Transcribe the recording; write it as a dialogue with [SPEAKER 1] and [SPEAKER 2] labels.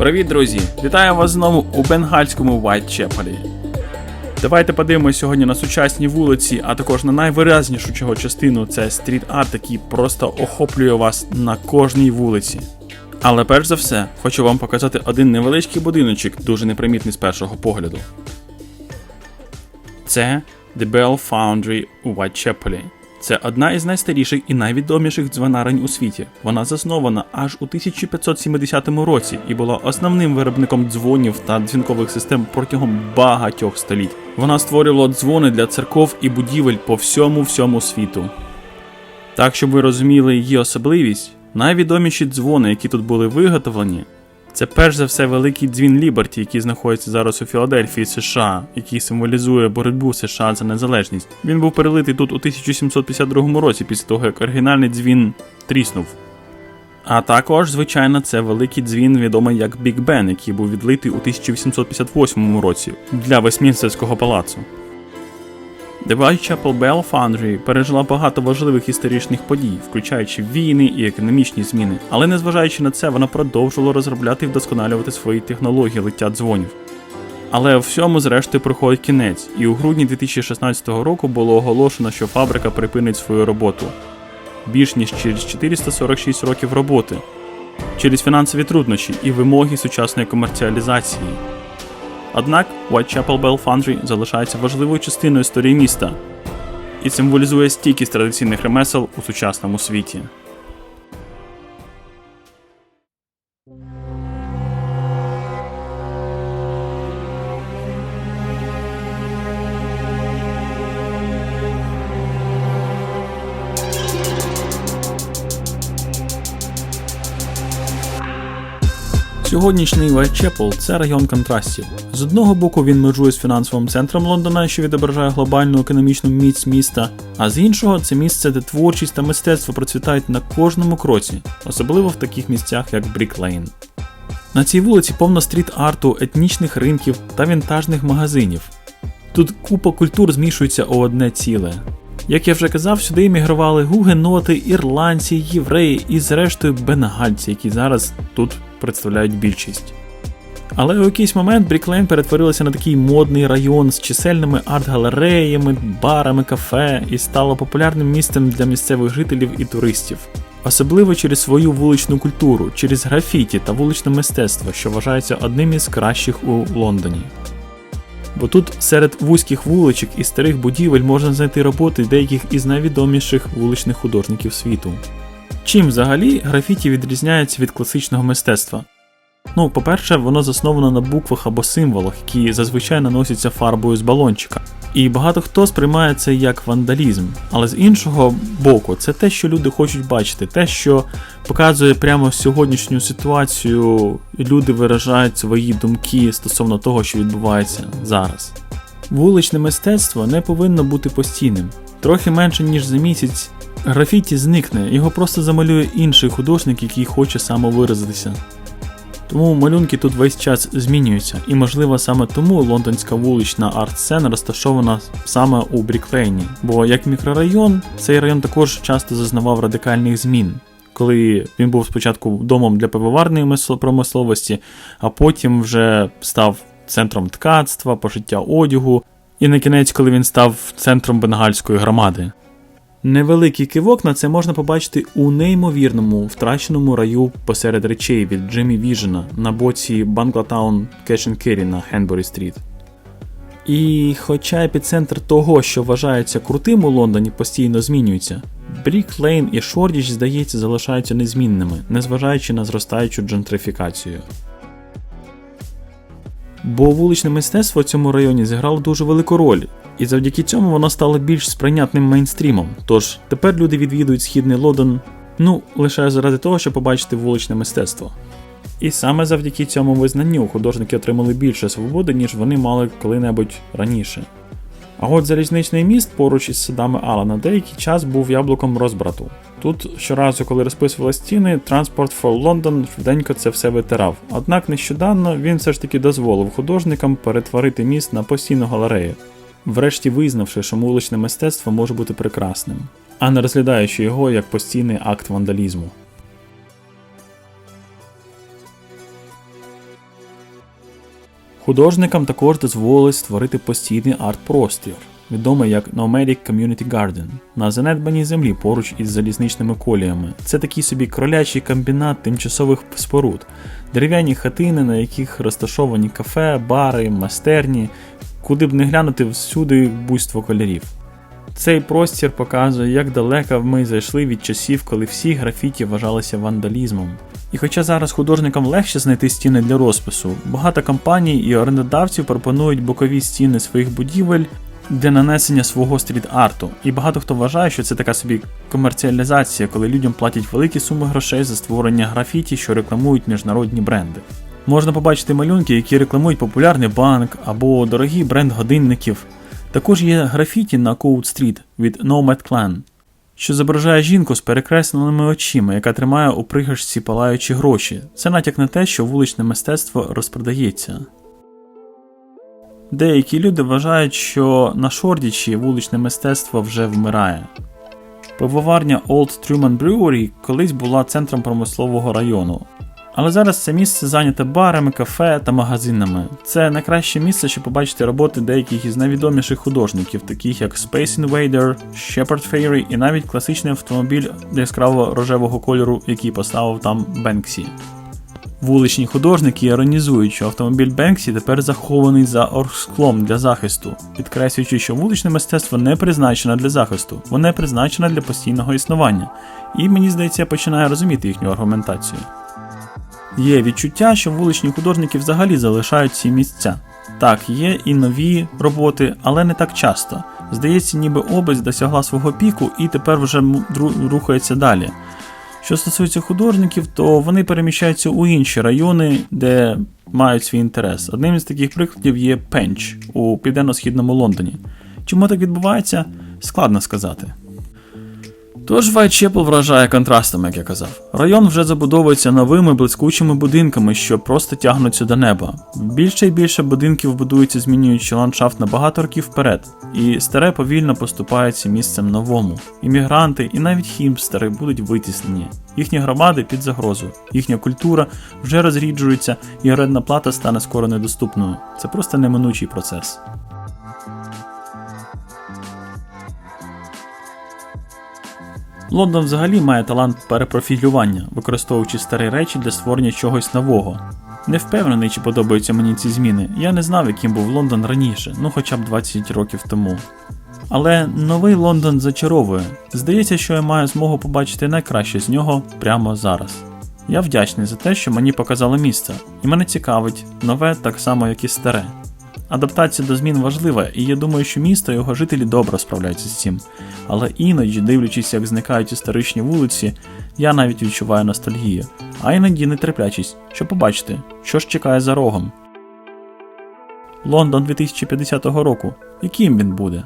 [SPEAKER 1] Привіт, друзі! Вітаю вас знову у бенгальському Вайтчепелі. Давайте подивимось сьогодні на сучасні вулиці, а також на найвиразнішу чого частину це стріт-арт, який просто охоплює вас на кожній вулиці. Але перш за все, хочу вам показати один невеличкий будиночок, дуже непримітний з першого погляду. Це The Bell Foundry у Вайтчепелі. Це одна із найстаріших і найвідоміших дзвонарень у світі. Вона заснована аж у 1570 році і була основним виробником дзвонів та дзвінкових систем протягом багатьох століть. Вона створювала дзвони для церков і будівель по всьому всьому світу. Так, щоб ви розуміли її особливість, найвідоміші дзвони, які тут були виготовлені, це перш за все великий дзвін Ліберті, який знаходиться зараз у Філадельфії, США, який символізує боротьбу США за незалежність. Він був перелитий тут у 1752 році, після того як оригінальний дзвін тріснув. А також, звичайно, це великий дзвін, відомий як Біг Бен, який був відлитий у 1858 році для Вестмінстерського палацу. The Whitechapel Bell Foundry пережила багато важливих історичних подій, включаючи війни і економічні зміни, але незважаючи на це, вона продовжувала розробляти і вдосконалювати свої технології лиття дзвонів. Але всьому, зрештою, приходить кінець, і у грудні 2016 року було оголошено, що фабрика припинить свою роботу більш ніж через 446 років роботи, через фінансові труднощі і вимоги сучасної комерціалізації. Однак Whitechapel Bell Foundry залишається важливою частиною історії міста і символізує стійкість традиційних ремесел у сучасному світі. Сьогоднішній Whitechapel – це район контрастів. З одного боку він межує з фінансовим центром Лондона, що відображає глобальну економічну міць міста, а з іншого це місце, де творчість та мистецтво процвітають на кожному кроці, особливо в таких місцях, як Брік Лейн. На цій вулиці повно стріт-арту, етнічних ринків та вінтажних магазинів. Тут купа культур змішується у одне ціле. Як я вже казав, сюди емігрували гугеноти, ірландці, євреї і, зрештою, бенгальці, які зараз тут представляють більшість. Але у якийсь момент Бріклейн перетворилася на такий модний район з чисельними арт-галереями, барами, кафе і стало популярним місцем для місцевих жителів і туристів. Особливо через свою вуличну культуру, через графіті та вуличне мистецтво, що вважається одним із кращих у Лондоні. Бо тут серед вузьких вуличок і старих будівель можна знайти роботи деяких із найвідоміших вуличних художників світу. Чим взагалі графіті відрізняється від класичного мистецтва? Ну, по-перше, воно засновано на буквах або символах, які зазвичай наносяться фарбою з балончика. І багато хто сприймає це як вандалізм. Але з іншого боку, це те, що люди хочуть бачити, те, що показує прямо сьогоднішню ситуацію, люди виражають свої думки стосовно того, що відбувається зараз. Вуличне мистецтво не повинно бути постійним. Трохи менше ніж за місяць графіті зникне, його просто замалює інший художник, який хоче самовиразитися. Тому малюнки тут весь час змінюються, і можливо саме тому лондонська вулична арт-сцена розташована саме у Бріклейні, бо як мікрорайон, цей район також часто зазнавав радикальних змін. Коли він був спочатку домом для пивоварної промисловості, а потім вже став центром ткацтва, пошиття одягу, і на кінець, коли він став центром бенгальської громади. Невеликий кивок на це можна побачити у неймовірному втраченому раю посеред речей від Джиммі Віжена на боці Банглатаун Cash Керрі на Хенборі Стріт. І хоча епіцентр того, що вважається крутим у Лондоні, постійно змінюється, Брік Лейн і Шордіч, здається, залишаються незмінними, незважаючи на зростаючу джентрифікацію. Бо вуличне мистецтво в цьому районі зіграло дуже велику роль, і завдяки цьому воно стало більш сприйнятним мейнстрімом. Тож тепер люди відвідують східний Лондон, ну, лише заради того, щоб побачити вуличне мистецтво. І саме завдяки цьому визнанню художники отримали більше свободи, ніж вони мали коли-небудь раніше. А от залізничний міст поруч із садами Алана деякий час був яблуком розбрату. Тут щоразу, коли розписували стіни, Transport for London швиденько це все витирав. Однак нещодавно він все ж таки дозволив художникам перетворити міст на постійну галерею, врешті визнавши, що вуличне мистецтво може бути прекрасним, а не розглядаючи його як постійний акт вандалізму. Художникам також дозволили створити постійний арт-простір, відомий як Nomadic Community Garden, на занедбаній землі поруч із залізничними коліями. Це такий собі кролячий комбінат тимчасових споруд, дерев'яні хатини, на яких розташовані кафе, бари, майстерні, куди б не глянути всюди буйство кольорів. Цей простір показує, як далеко ми зайшли від часів, коли всі графіті вважалися вандалізмом. І хоча зараз художникам легше знайти стіни для розпису, багато компаній і орендодавців пропонують бокові стіни своїх будівель для нанесення свого стріт-арту. І багато хто вважає, що це така собі комерціалізація, коли людям платять великі суми грошей за створення графіті, що рекламують міжнародні бренди. Можна побачити малюнки, які рекламують популярний банк або дорогий бренд годинників. Також є графіті на Cold Street від Nomad Clan, що зображає жінку з перекресленими очима, яка тримає у пригашці палаючі гроші. Це натяк на те, що вуличне мистецтво розпродається. Деякі люди вважають, що на Шордічі вуличне мистецтво вже вмирає. Пивоварня Old Truman Brewery колись була центром промислового району. Але зараз це місце зайняте барами, кафе та магазинами. Це найкраще місце, щоб побачити роботи деяких із найвідоміших художників, таких як Space Invader, Shepard Fairey і навіть класичний автомобіль яскраво рожевого кольору, який поставив там Бенксі. Вуличні художники іронізують, що автомобіль Бенксі тепер захований за оргсклом для захисту, підкреслюючи, що вуличне мистецтво не призначено для захисту, воно призначено для постійного існування. І мені здається, я починаю розуміти їхню аргументацію. Є відчуття, що вуличні художники взагалі залишають ці місця. Так, є і нові роботи, але не так часто. Здається, ніби область досягла свого піку і тепер вже рухається далі. Що стосується художників, то вони переміщаються у інші райони, де мають свій інтерес. Одним із таких прикладів є Пенч у південно-східному Лондоні. Чому так відбувається, складно сказати. Тож Вайтчепл вражає контрастами, як я казав. Район вже забудовується новими блискучими будинками, що просто тягнуться до неба. Більше і більше будинків будується, змінюючи ландшафт на багато років вперед, і старе повільно поступається місцем новому. Іммігранти і навіть хімстери будуть витіснені. Їхні громади під загрозою, їхня культура вже розріджується, і орендна плата стане скоро недоступною. Це просто неминучий процес. Лондон взагалі має талант перепрофілювання, використовуючи старі речі для створення чогось нового. Не впевнений, чи подобаються мені ці зміни. Я не знав, яким був Лондон раніше, ну хоча б 20 років тому. Але новий Лондон зачаровує. Здається, що я маю змогу побачити найкраще з нього прямо зараз. Я вдячний за те, що мені показало місце, і мене цікавить нове так само, як і старе. Адаптація до змін важлива, і я думаю, що місто і його жителі добре справляються з цим. Але іноді, дивлячись, як зникають історичні вулиці, я навіть відчуваю ностальгію, а іноді нетерплячість, щоб побачити, що ж чекає за рогом. Лондон 2050 року. Яким він буде?